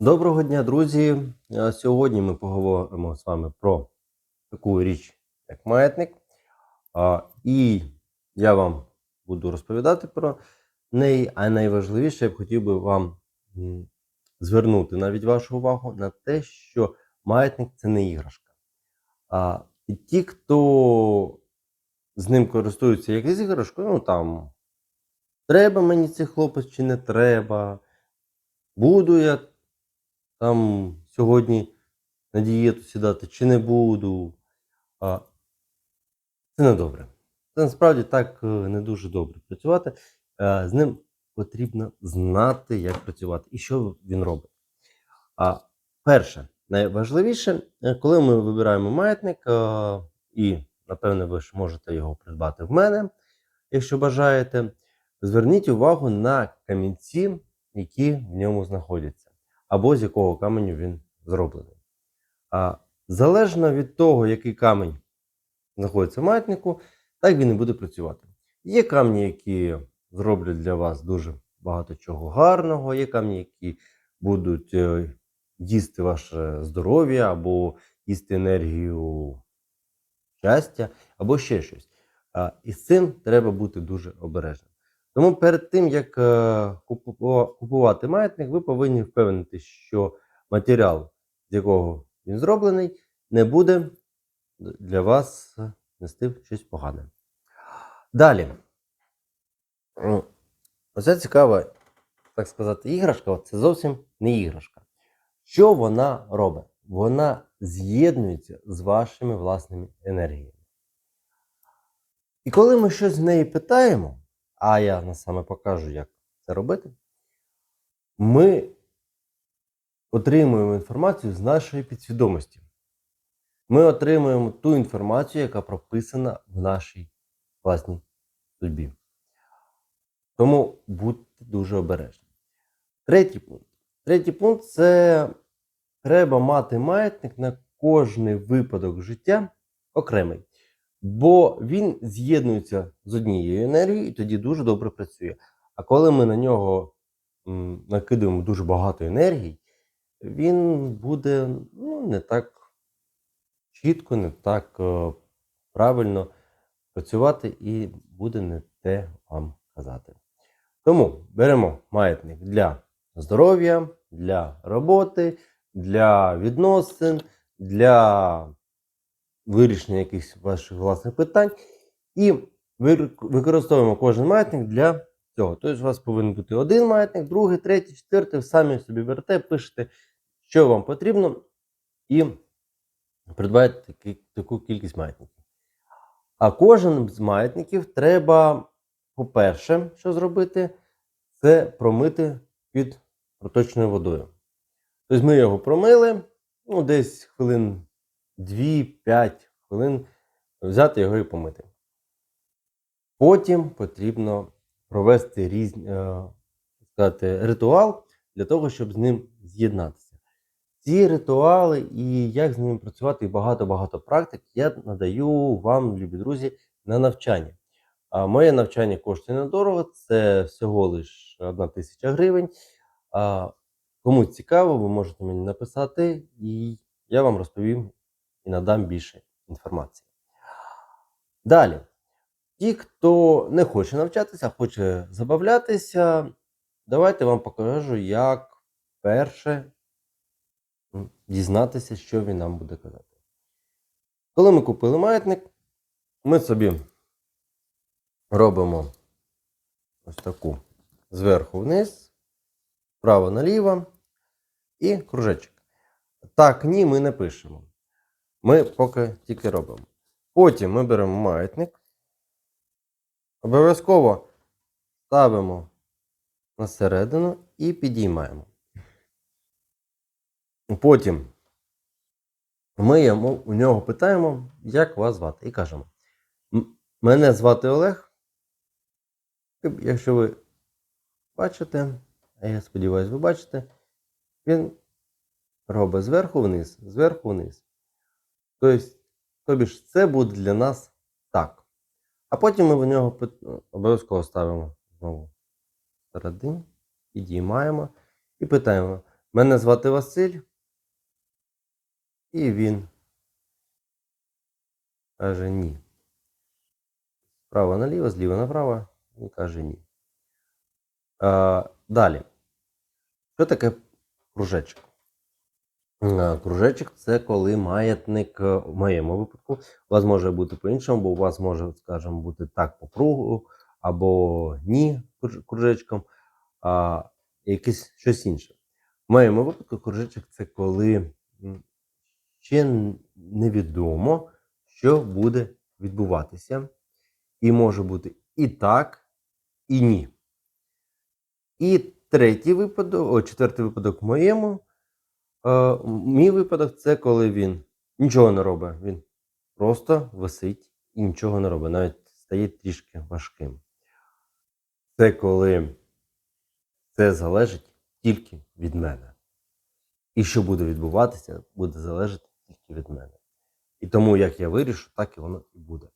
Доброго дня, друзі! Сьогодні ми поговоримо з вами про таку річ, як маятник. І я вам буду розповідати про неї. А найважливіше, я б хотів би вам звернути навіть вашу увагу на те, що маятник це не іграшка. І ті, хто з ним користуються як з іграшкою, ну там треба мені цей хлопець чи не треба. Буду я там сьогодні на дієту сідати чи не буду. А, це не добре. Це насправді так е, не дуже добре працювати. Е, З ним потрібно знати, як працювати і що він робить. А перше, найважливіше, е, коли ми вибираємо маятник, і, напевне, ви ж можете його придбати в мене, якщо бажаєте, зверніть увагу на камінці, які в ньому знаходяться або з якого каменю він зроблений. А залежно від того, який камінь знаходиться в маятнику, так він і буде працювати. Є камні, які зроблять для вас дуже багато чого гарного, є камні, які будуть е, їсти ваше здоров'я, або їсти енергію щастя, або ще щось. І з цим треба бути дуже обережним. Тому перед тим, як е, купувати маятник, ви повинні впевнитися, що матеріал, з якого він зроблений, не буде для вас нести щось погане. Далі. Оця цікава, так сказати, іграшка це зовсім не іграшка. Що вона робить? Вона з'єднується з вашими власними енергіями. І коли ми щось з неї питаємо, а я саме покажу, як це робити, ми отримуємо інформацію з нашої підсвідомості. Ми отримуємо ту інформацію, яка прописана в нашій власній судьбі. Тому будьте дуже обережні. Третій пункт. Третій пункт це треба мати маятник на кожний випадок життя окремий. Бо він з'єднується з однією енергією і тоді дуже добре працює. А коли ми на нього м, накидаємо дуже багато енергії, він буде ну, не так чітко, не так е, правильно працювати і буде не те вам казати. Тому беремо маятник для здоров'я, для роботи, для відносин, для вирішення якихось ваших власних питань. І використовуємо кожен маятник для цього. Тобто у вас повинен бути один маятник, другий, третій, четвертий. Самі собі берете, пишете, що вам потрібно, і придбаєте таку кількість маятників. А кожен з маятників треба, по-перше, що зробити, це промити під проточною водою. Тобто ми його промили, ну, десь хвилин 2-5 хвилин взяти його і помити. Потім потрібно провести різні, е, сказати, ритуал для того, щоб з ним з'єднатися. Ці ритуали і як з ними працювати, і багато-багато практик я надаю вам, любі друзі, на навчання. А моє навчання коштує недорого, це всього лиш одна тисяча гривень. А, кому цікаво, ви можете мені написати, і я вам розповім і надам більше інформації. Далі. Ті, хто не хоче навчатися, хоче забавлятися, давайте вам покажу, як перше дізнатися, що він нам буде казати. Коли ми купили маятник, ми собі робимо ось таку зверху вниз, вправо наліво і кружечок. Так, ні, ми не пишемо. Ми поки тільки робимо. Потім ми беремо маятник. Обов'язково ставимо на середину і підіймаємо. Потім ми йому, у нього питаємо, як вас звати, і кажемо: Мене звати Олег. Якщо ви бачите, а я сподіваюся, ви бачите, він робить зверху вниз, зверху вниз. Тобто, тобі ж це буде для нас так. А потім ми в нього обов'язково ставимо знову середину, підіймаємо і питаємо: Мене звати Василь. І він каже ні. Справа наліво, зліва направо. Він каже ні. А, далі. Що таке кружечок? Е, Кружечок це коли маятник, е, в моєму випадку, у вас може бути по-іншому, бо у вас може, скажімо, бути так по кругу, або ні кружечком, а якесь щось інше. В моєму випадку кружечок це коли ще невідомо, що буде відбуватися. І може бути і так, і ні. І третій випадок, о, четвертий випадок в моєму. Е, мій випадок це коли він нічого не робить. Він просто висить і нічого не робить, навіть стає трішки важким. Це коли це залежить тільки від мене. І що буде відбуватися, буде залежати тільки від мене. І тому, як я вирішу, так і воно і буде.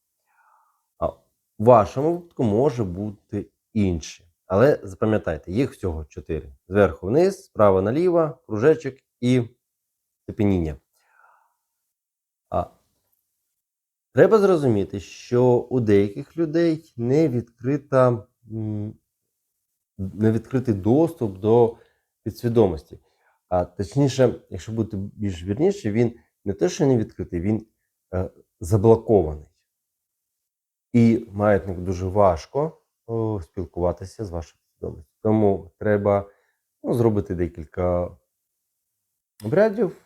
А в вашому випадку може бути інше. Але запам'ятайте, їх всього чотири: зверху вниз, справа наліво, кружечок і цепеніння. А треба зрозуміти, що у деяких людей не відкрита, не відкритий доступ до підсвідомості. А точніше, якщо бути більш вірніше, він не те, що не відкритий, він е, заблокований. І маятник дуже важко о, спілкуватися з вашою свідомістю. Тому треба ну, зробити декілька обрядів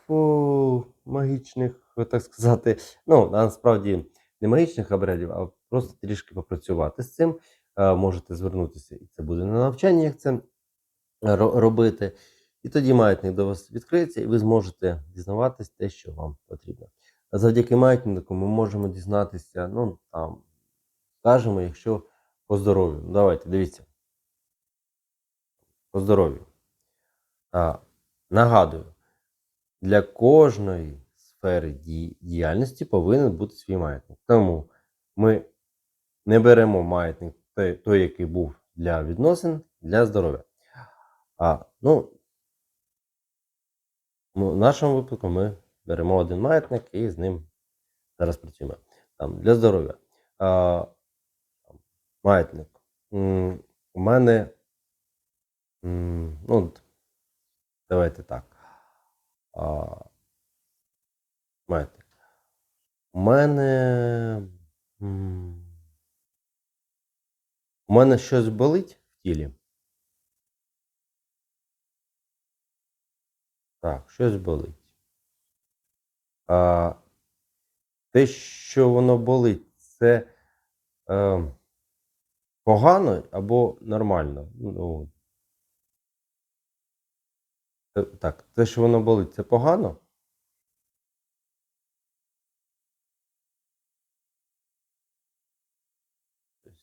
магічних, так сказати. Ну, насправді не магічних обрядів, а просто трішки попрацювати з цим. Е, Можете звернутися, і це буде на навчанні, як це робити. І тоді маятник до вас відкриється, і ви зможете дізнаватись те, що вам потрібно. Завдяки маятнику ми можемо дізнатися, ну там, скажімо, якщо по здоров'ю. Ну, Давайте, дивіться. По здоров'ю. Нагадую, для кожної сфери діяльності повинен бути свій маятник. Тому ми не беремо маятник той, який був для відносин, для здоров'я. А, ну, ну, в нашому випадку ми беремо один маятник і з ним зараз працюємо. Там, для здоров'я. А, маятник. У мене. Ну, давайте так. А, маятник. У мене. У мене щось болить в тілі. Так, щось болить. А, те, що воно болить, це е, погано або нормально. Ну, так, те, що воно болить, це погано.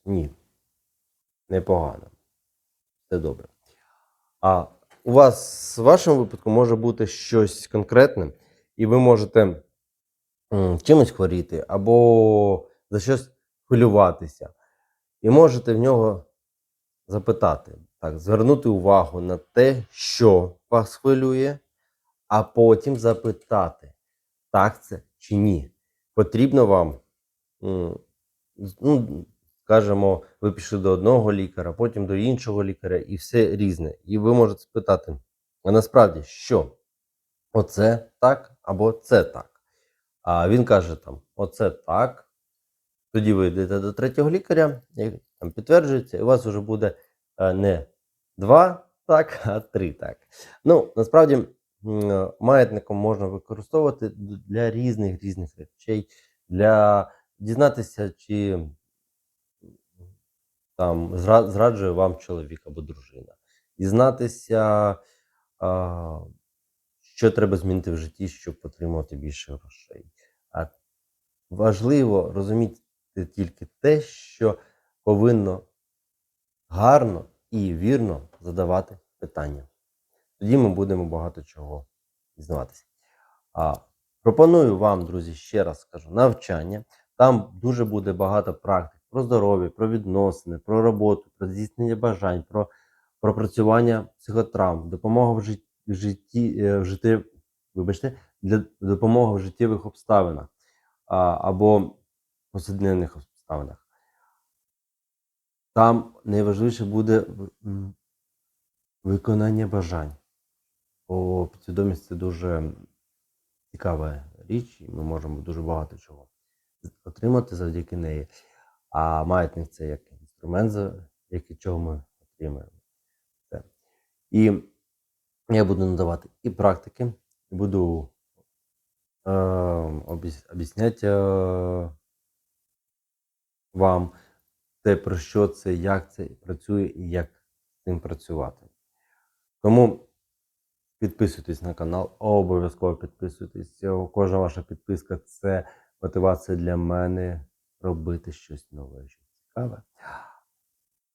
Ні. Непогано. Все добре. А у вас в вашому випадку може бути щось конкретне, і ви можете чимось хворіти або за щось хвилюватися. І можете в нього запитати, так, звернути увагу на те, що вас хвилює, а потім запитати, так це чи ні. Потрібно вам, ну, скажімо, ви пішли до одного лікаря, потім до іншого лікаря, і все різне. І ви можете спитати, а насправді що? Оце так або це так. А він каже там: оце так. Тоді ви йдете до третього лікаря, там підтверджується, і у вас вже буде е, не два так, а три так. Ну, насправді, е, маятником можна використовувати для різних різних речей, для дізнатися, чи там зраджує вам чоловік або дружина, дізнатися, а, що треба змінити в житті, щоб отримати більше грошей. А важливо розуміти тільки те, що повинно гарно і вірно задавати питання. Тоді ми будемо багато чого дізнаватися. Пропоную вам, друзі, ще раз скажу, навчання. Там дуже буде багато практик про здоров'я, про відносини, про роботу, про здійснення бажань, про пропрацювання психотравм, допомога в житті, е, в житті, вибачте, для допомоги в життєвих обставинах а, або повсякденних обставинах. Там найважливіше буде виконання бажань. Бо підсвідомість це дуже цікава річ, і ми можемо дуже багато чого отримати завдяки неї. А маятник це як інструмент, завдяки чого ми отримуємо це. І я буду надавати і практики, і буду е, об'ясняти е, вам те, про що це, як це працює і як з цим працювати. Тому підписуйтесь на канал, обов'язково підписуйтесь. Кожна ваша підписка це мотивація для мене робити щось нове, щось цікаве.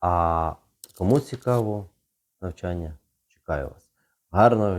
А кому цікаво навчання, чекаю вас. Гарного дня!